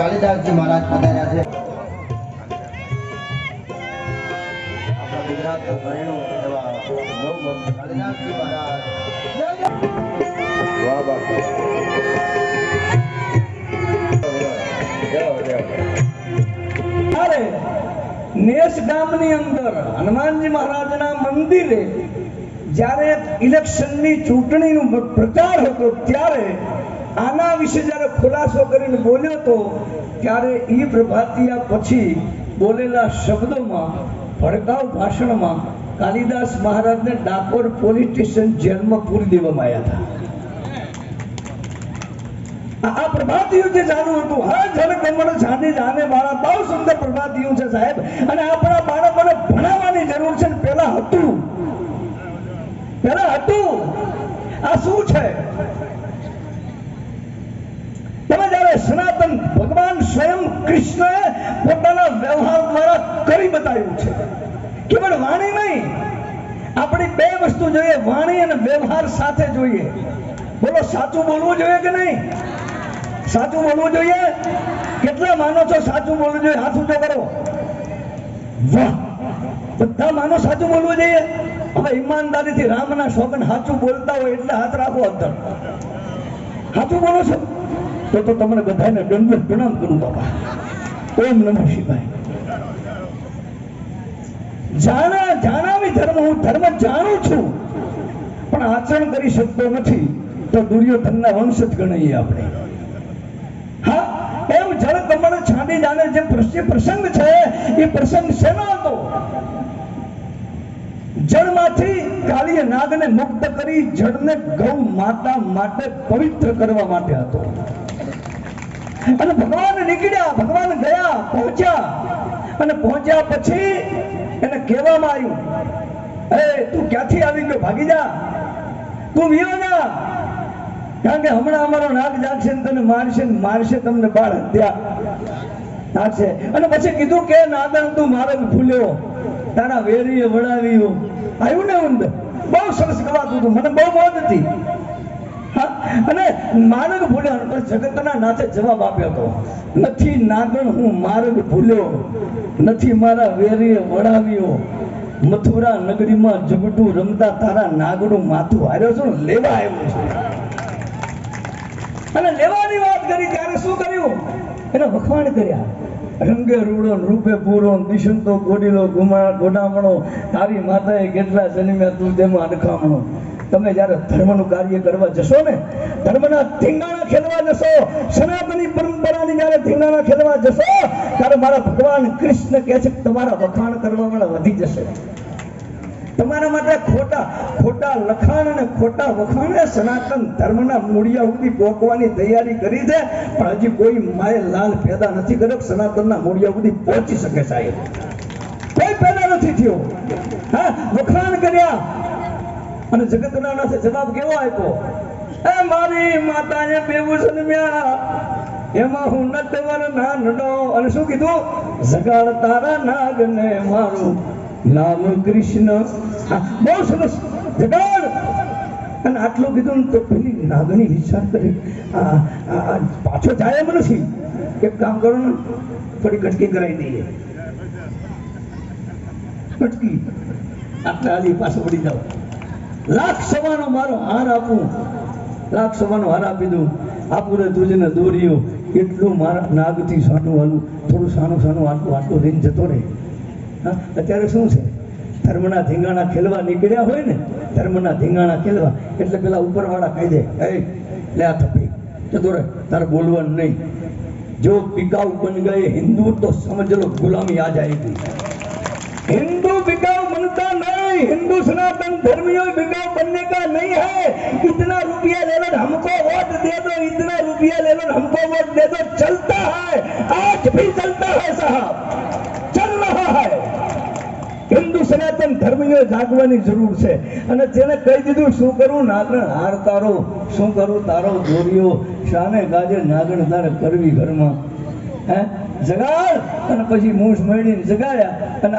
કાલિદાસજી મહારાજ પધાર્યા છે. આપણા ગુજરાતના ઘરેણું એવા લોકભક્ત કાલિદાસજી મહારાજ. વાહ બાપા ત્યારે નેસ ગામની અંદર હનુમાનજી મહારાજના મંદિરે જ્યારે ઇલેક્શનની ચૂંટણીનો પ્રચાર હતો ત્યારે આના વિશે જ્યારે ખુલાસો કરીને બોલ્યો તો ત્યારે એ પ્રભાતિયા પછી બોલેલા શબ્દોમાં ભડકાવ ભાષણમાં કાલિદાસ મહારાજને ડાકોર પોલીસ સ્ટેશન જેલમાં પૂરી દેવામાં આવ્યા હતા. આ પ્રભાતિયું જે ચાલુ હતું, હા જળ કમળ જાને જાને મારા બહુ સુંદર પ્રભાતિયું છે સાહેબ. અને આપણા બાળકોને ભણાવવાની જરૂર છે પેલા હતું. પેલા હતું. આ શું છે તમે જ્યારે સનાતન ભગવાન સ્વયં કૃષ્ણએ પોતાના વ્યવહાર દ્વારા કરી બતાવ્યું છે. કેવળ વાણી નહીં, આપણી બે વસ્તુ જોઈએ, વાણી અને વ્યવહાર સાથે જોઈએ. બોલો, સાચું બોલવું જોઈએ કે નહીં? સાચું બોલવું જોઈએ? કેટલા માનો છો સાચું બોલવું જોઈએ? હાથ ઊંચો કરો. વાહ! બધા માનો સાચું બોલવું જોઈએ? હવે ઈમાનદારીથી રામના શોકન સાચું બોલતા હોય એટલે હાથ રાખો અંદર સાચું બોલો છો? તો તો તમને બધાને દંડ પ્રણામ કરું બાબા ઓમ નમઃ શિવાય જાણા જાણાવી ધર્મ, હું ધર્મ જાણું છું, પણ આચરણ કરી શકતો નથી, તો દુર્યોધનના વંશ જ ગણાઈએ આપણે. હા, એમ જળ કમળ છાંડી જાણે જે પ્રસંગ છે, એ પ્રસંગ શેનો હતો? જળમાંથી કાળીય નાગને મુક્ત કરી જળને ગૌ માતા માટે પવિત્ર કરવા માટે હતો. અને ભગવાન નીકળ્યા, ભગવાન ગયા, પહોંચ્યા. અને પહોંચ્યા પછી એને કહેવામાં આવ્યું અરે તું ક્યાંથી આવી ગયો? ભાગી જા. તું વિયો ના. કારણ કે હમણાં અમારો નાગ જાગશે ને તને મારશે ને મારશે તમને બાળ હત્યા. નાખશે અને પછી કીધું કે નાદણ તું મારો ભૂલ્યો. તારા વેરીએ વળાવ્યું. આવ્યું ને ઊંડ? બહુ સરસ ગવાતું હતું. મને બહુ મોજ હતી. અને માર્ગ ભૂલ્યો પણ જગતના નાથે જવાબ આપ્યો હતો નથી નાગણ, હું માર્ગ ભૂલ્યો, નથી મારા વેરીએ વળાવ્યો, મથુરા નગરીમાં જગડું રમતા તારા નાગડું માથું હાર્યો છું, લેવા આવ્યો છું. અને લેવાની વાત કરી, ત્યારે શું કર્યું? એને વખાણ કર્યા. રંગે રૂડો રૂપે પૂરો નિશંતો ગોડીલો ગુમા ગોડામણો, તારી માતાએ કેટલા જન્મ્યા તું તેમાં અડખામણો. તમે જ્યારે ધર્મનું કાર્ય કરવા જશો ને, ધર્મના ધીંગાણા ખેલવા જશો, સનાતની પરંપરાની જ્યારે ધીંગાણા ખેલવા જશો, ત્યારે મારા ભગવાન કૃષ્ણ કહે છે તમારા વખાણ કરવા વધી જશે. તમારા માટે ખોટા ખોટા લખાણ અને ખોટા વખાણે સનાતન ધર્મના મૂળિયા સુધી પહોંચવાની તૈયારી કરી છે પણ હજી કોઈ માએ લાલ પેદા નથી કર્યો સનાતનના મૂળિયા સુધી પહોંચી શકે સાહેબ. કોઈ પેદા નથી થયો. હા, વખાણ કર્યા. અને જગતના જવાબ કેવો આપ્યો? એ મારી માતાએ બેવું જન્મ્યા એમાં હું ના નડો અને શું કીધું? જગાડ તારા નાગને મારું નામ કૃષ્ણ. બહુ સરસ. જગાડ. અને આટલું કીધું તો પેલી નાગની વિચાર કરી. પાછો જાય એમ નથી. એક કામ કરો ને, થોડી કટકી કરાવી દઈએ. કટકી આટલા આલી પાછો પડી જાઓ. લાખ સવાનો મારો હાર આપું. લાખ સવાનો હાર આપી દઉં. આપું તુજને દોર્યો એટલું મારા નાગથી સાનું વાલું થોડું સાનું સાનું આટલું આટલું લઈને જતો રહે. હા, અત્યારે શું છે? ધર્મના ધીંગાણા ખેલવા નીકળ્યા હોય ને, ધર્મના ધીંગાણા ખેલવા. એટલે પેલા ઉપરવાળા કહી દે એ લે આ થપી જતો રહે તારે બોલવાનું નહીં. જો પિકાઉ બન ગયે હિન્દુ તો સમજ લો ગુલામી આ જાયગી હિન્દુ પિકાઉ બનતા हिंदू सनातन धर्मियों बिकाऊ बनने का नहीं है इतना रुपया ले लो हमको वोट दे दो इतना रुपया ले लो हमको वोट दे दो चलता है आज भी चलता है साहब चल रहा है હિન્દુ સનાતન ધર્મીઓ જાગવાની જરૂર છે અને તેને કહી દીધું શું કરું નાગણ હાર તારો શું કરું તારો દોર્યો શાને ગાજે નાગણ તારે કરવી ઘરમાં હે જગાડ અને પછી મૂછ મળીને જગાડ્યા અને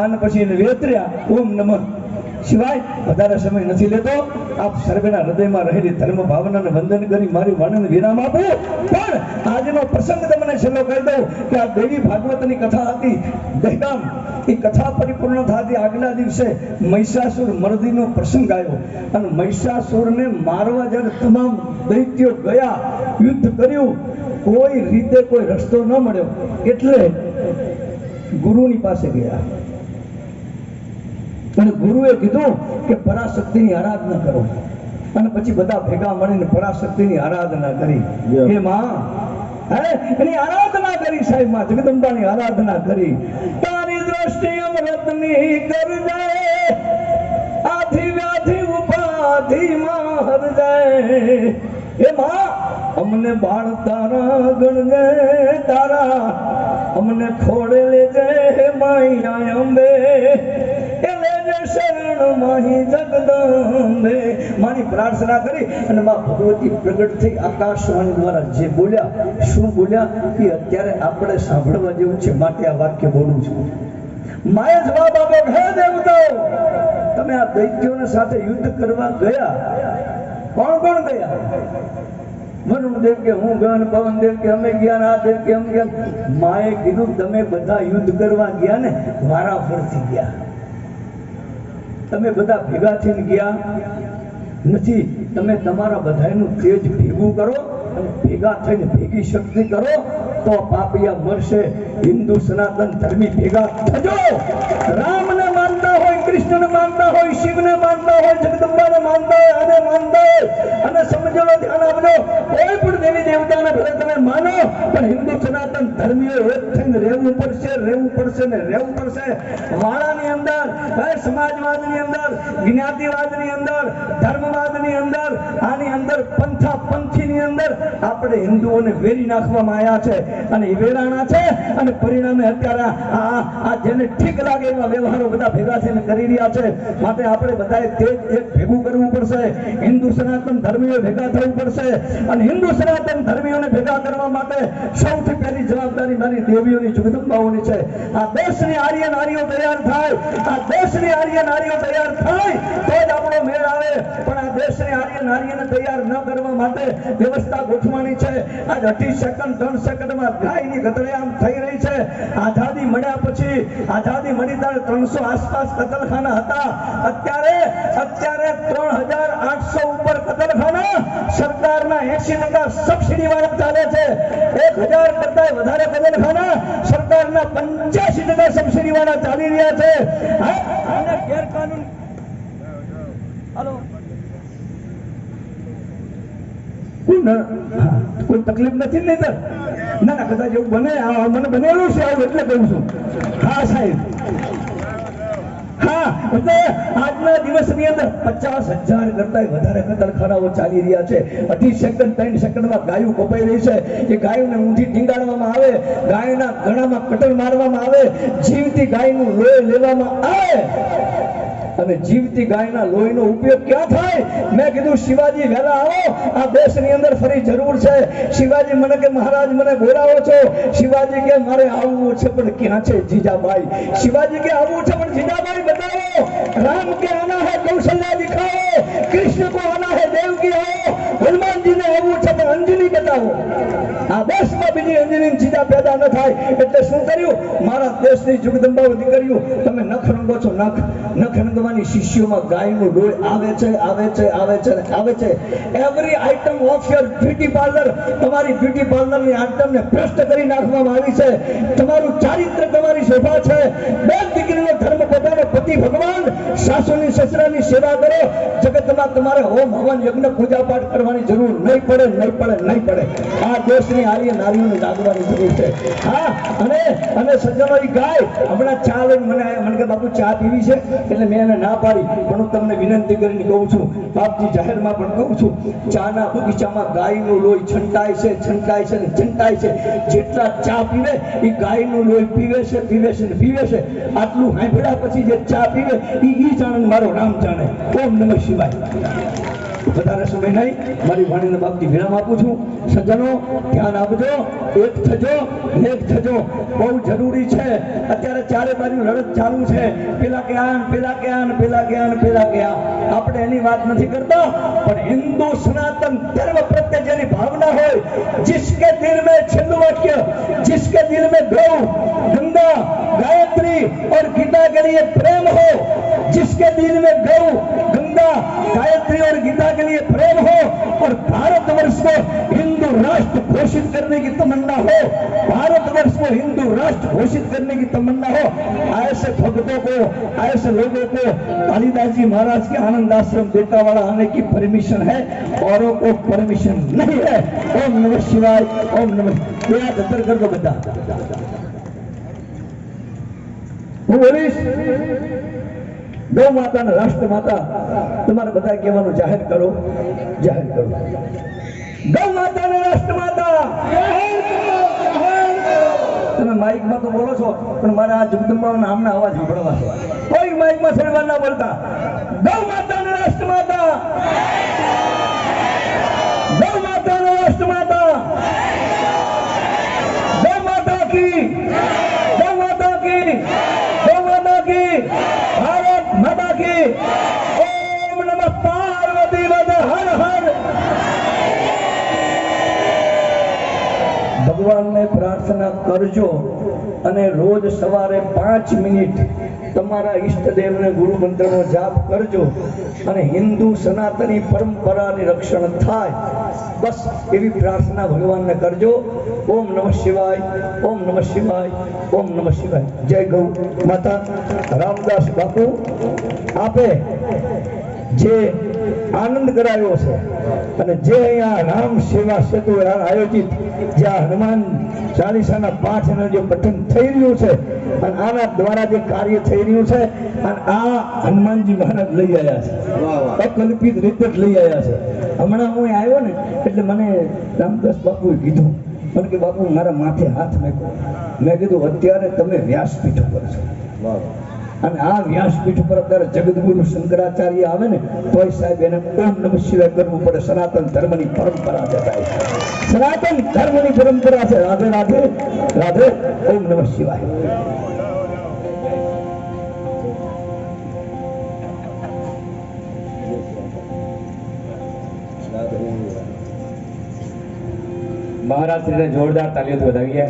આને પછી એને વેતર્યા. ઓમ નમઃ. સિવાય વધારે સમય નથી લેતો. આપ સર્વેના હૃદયમાં રહેલી ધર્મ ભાવનાને વંદન કરી મારી વાણીને વિરામ આપો. પણ આજનો પ્રસંગ તમને છેલ્લો કહી દઉં કે આ દેવી ભાગવતની કથા હતી. દહેગામ. એ કથા પરિપૂર્ણ થતી આગલા દિવસે મહિષાસુર મરદીનો પ્રસંગ આવ્યો. અને મહિષાસુરને મારવા જ્યારે તમામ દૈત્યો ગયા, યુદ્ધ કર્યું કોઈ રીતે કોઈ રસ્તો ન મળ્યો એટલે ગુરુની પાસે ગયા. અને ગુરુએ કીધું કે પરાશક્તિની આરાધના કરો. અને પછી બધા ભેગા મળીને પરાશક્તિની આરાધના કરી. હે માં હે એની આરાધના કરી સાહેબમાં જગદંબાની આરાધના કરી. તારી દ્રષ્ટિ અમૃતની જાય આથી વ્યાધિ ઉપાધિ માં હરજે હે માં અમને બાળ તારા ગણજે તારા. અમને ખોડે લેજે માયા અંબે. શું બોલ્યા, એ અત્યારે આપણે સાંભળવા જેવું છે. માટે આ વાક્ય બોલું છું. માએ જવાબ આપ્યો તમે આ દૈત્યોને સાથે યુદ્ધ કરવા ગયા? કોણ કોણ ગયા? વરુણ કે હું ગણ, પવન કે અમે ગયા આ કે અમે ગયા. માએ કીધું, તમે બધા યુદ્ધ કરવા ગયા ને, વારા ફરતી ગયા. તમે બધા ભેગા થઈને ગયા. નથી, તમે તમારા બધાનું તેજ ભેગું કરો અને ભેગા થઈને ભેગી શક્તિ કરો, તો પાપિયા મરશે. હિન્દુ સનાતન ધર્મી ભેગા થજો. રામને માનતા હોય, કૃષ્ણને માનતા હોય, શિવને માનતા હોય, જગદંબાને માનતા હોય, આને માનતા હોય, અને સમજો 胸となる સનાતન ધર્મીઓ એક થઈને રહેવું પડશે રહેવું પડશે ને રહેવું પડશે. વાળાની અંદર સમાજવાદની અંદર, જ્ઞાતિવાદની અંદર, ધર્મવાદની અંદર, આની અંદર પંથા પંથીની અંદર આપણે હિન્દુઓને વેરી નાખવામાં આવ્યા છે અને વેરાણા છે અને પરિણામે અત્યારે આ આ- જેને ઠીક લાગે એવા વ્યવહારો બધા ભેગા થઈને કરી રહ્યા છે. માટે આપણે બધાએ તેજ એક ભેગું કરવું પડશે. હિન્દુ સનાતન ધર્મીઓ ભેગા થવું પડશે. અને હિન્દુ સનાતન ધર્મીઓને ભેગા કરવા માટે સૌથી પહેલી જવાબદારી મારી દેવીઓની જગદંબાઓની છે. આ દેશની આર્ય નારીઓ તૈયાર થાય, આ દેશની આર્ય નારીઓ તૈયાર થાય તો જ આપણો મેળ આવે. પણ આ દેશની આર્ય નારીઓને તૈયાર ન કરવા માટે વ્યવસ્થા ગોઠવાની છે. આજ અઢી સેકન્ડ, ત્રણ સેકન્ડમાં ગાયની ગતળિયામ થઈ રહી છે. આઝાદી મળ્યા પછી, આઝાદી મળી ત્યારે ત્રણસો આસપાસ કતલખાના હતા. અત્યારે અત્યારે ત્રણ હજાર આઠસો ઉપર કતલખાના સરકારના એસી ટકા સબસિડી વાળા ચાલે છે. એક હજાર કરતા વધારે કતલખાના સરકારના પંચ્યાસી ટકા સબસિડી વાળા ચાલી રહ્યા છે. કોઈ તકલીફ નથી ને? ના ના, કદાચ એવું બને મને બનેલું છે, આવું એટલે કહું છું. હા, સાહેબ. આજના દિવસની અંદર પચાસ હજાર કરતા વધારે કતલખાનાઓ ચાલી રહ્યા છે. અઢી સેકન્ડ ત્રણ સેકન્ડમાં ગાયું કપાઈ રહી છે. એ ગાયોને ઊંધી ટીંગાડવામાં આવે, ગાયના ગળામાં કટર મારવામાં આવે, જીવતી ગાયનું લોહી લેવામાં આવે. અને જીવતી ગાયના લોહીનો ઉપયોગ ક્યાં થાય? મેં કીધું, શિવાજી વહેલા આવો. આ દેશની અંદર ફરી જરૂર છે. શિવાજી મને કે, મહારાજ, મને બોલાવો છો. શિવાજી કે, મારે આવવું છે, પણ ક્યાં છે જીજાબાઈ? શિવાજી કે, આવવું છે, પણ જીજાબાઈ બતાવો. રામ કે આના હે કૌશલ્યા દિખાઓ કૃષ્ણ કો આના હે દેવકી આવો હનુમાનજીને આવવું છે પણ અંજની બતાવો આ દેશમાં બીજી અંજની પેદા ન થાય. એટલે શું કર્યું? મારા દેશની જગદંબાઓ દીકરીઓ, તમે નખ રંગો છો, નખ. નખ રંગવાની શિષ્યોમાં ગાયનું ડોળ આવે છે આવે છે આવે છે આવે છે. Every item of your beauty parlour તમારી બ્યુટી પાર્લરની આઇટમને ભ્રષ્ટ કરી નાખવામાં આવી છે. તમારું ચારિત્ર તમારી શોભા છે બે દીકરીનો ધર્મ પોતાનો પતિ ભગવાન સાસુની સસરાની સેવા કરો. જગતમાં તમારે હોમ હવન યજ્ઞ પૂજા પાઠ કરવાની જરૂર નહીં પડે નહીં પડે નહીં પડે. આ દેશની આર્ય નારીઓને જાગવાની જરૂર છે. હા, અને અને સજ્જનો ગાય, હમણાં ચા લઈને મને મને કે, બાપુ, ચા પીવી છે? એટલે મેં એને ના પાડી. પણ હું તમને વિનંતી કરીને કહું છું, બાપજી, જાહેરમાં પણ કહું છું, ચાના બગીચામાં ગાયનું લોહી છંટાય છે છંટાય છે ને છંટાય છે. જેટલા ચા પીવે, એ ગાયનું લોહી પીવે છે પીવે છે ને પીવે છે. આટલું હાંભળ્યા પછી જે ચા પીવે, એ ઈ જાણે મારું રામ જાણે ઓમ નમઃ શિવાય. વધારે સમય નહીં મારી વાણીના બાપથી વિરામ આપું છું સજ્જનો ધ્યાન આપજો એક થજો એક થજો બહુ જરૂરી છે અત્યારે ચારે બાજુ લડત ચાલુ છે પેલા ક્યાં પેલા ક્યાં પેલા ક્યાં પેલા ક્યાં આપણે એની વાત નથી કરતા પણ હિન્દુ સનાતન ધર્મ પ્રત્યે જેની ભાવના હોય जिसके दिल में छंद वाक्य जिसके दिल में गौ गंगा गायत्री और गीता के लिए प्रेम हो जिसके दिल में गौ गंगा गायत्री और गीता के लिए प्रेम हो और भारतवर्ष को हिंदू राष्ट्र घोषित करने की तमन्ना हो, भारतवर्ष को हिंदू राष्ट्र घोषित करने की तमन्ना हो, ऐसे भक्तों को, ऐसे लोगों को कालिदास जी महाराज के आनंद आश्रम बेटावाड़ा आने की परमिशन है, औरों को परमिशन नहीं है। ओम नमः शिवाय, ओम नमः दत्तर कर दो बता। બોલીશ માતા અને રાષ્ટ્ર માતા, તમારે બધા કહેવાનું જાહેર કરો જાહેર કરો. ગૌ માતાના રાષ્ટ્ર માતા તમે માઇકમાં તો બોલો છો, પણ મારા આ જગદંબાના નામના અવાજ સાંભળવા છે. કોઈ માઇકમાં સરવાર ના બોલતા. ગૌ માતાના રાષ્ટ્ર માતા ગૌ માતાના રાષ્ટ્ર માતા ગૌ માતા કી ગૌ માતા કી ગૌ માતા કી ભારત માતા કી ઓમ નમઃ પાર્વતી વદ હર હર ભગવાનને પ્રાર્થના કરજો અને રોજ સવારે પાંચ મિનિટ તમારા ઈષ્ટદેવને ગુરુ મંત્રનો જાપ કરજો અને હિન્દુ સનાતની પરંપરાની રક્ષણ થાય. બસ એવી પ્રાર્થના ભગવાનને કરજો. ઓમ નમઃ શિવાય, ઓમ નમઃ શિવાય, ઓમ નમઃ શિવાય. જય ગૌ માતા. રામદાસ બાપુ, આપે જે આનંદ કરાયો છે. અને જે અહીંયા રામ સેવા સેતુ આયોજિત જ્યાં હનુમાન ચાલીસાના પાઠનું જે પઠન થઈ રહ્યું છે અને આના દ્વારા જે કાર્ય થઈ રહ્યું છે અને આ હનુમાનજી મહારાજ લઈ આવ્યા છે. અકલ્પિત રીતે જ લઈ આવ્યા છે. હમણાં હું આવ્યો ને એટલે મને રામદાસ બાપુએ કીધું. મને કે બાપુ મારા માથે હાથ મેકો મેં કીધું અત્યારે તમે વ્યાસપીઠ ઉપર છો. વાહ. અને આ વ્યાસપીઠ ઉપર અત્યારે જગદગુરુ શંકરાચાર્ય આવે ને, તોય સાહેબ એને ઓમ નમઃ કરવું પડે. સનાતન ધર્મની પરંપરા છે સાહેબ સનાતન ધર્મની પરંપરા છે. રાધે રાધે રાધે, ઓમ નમઃ શિવાય. મહારાજ જોરદાર તાલીઓ વધાવીએ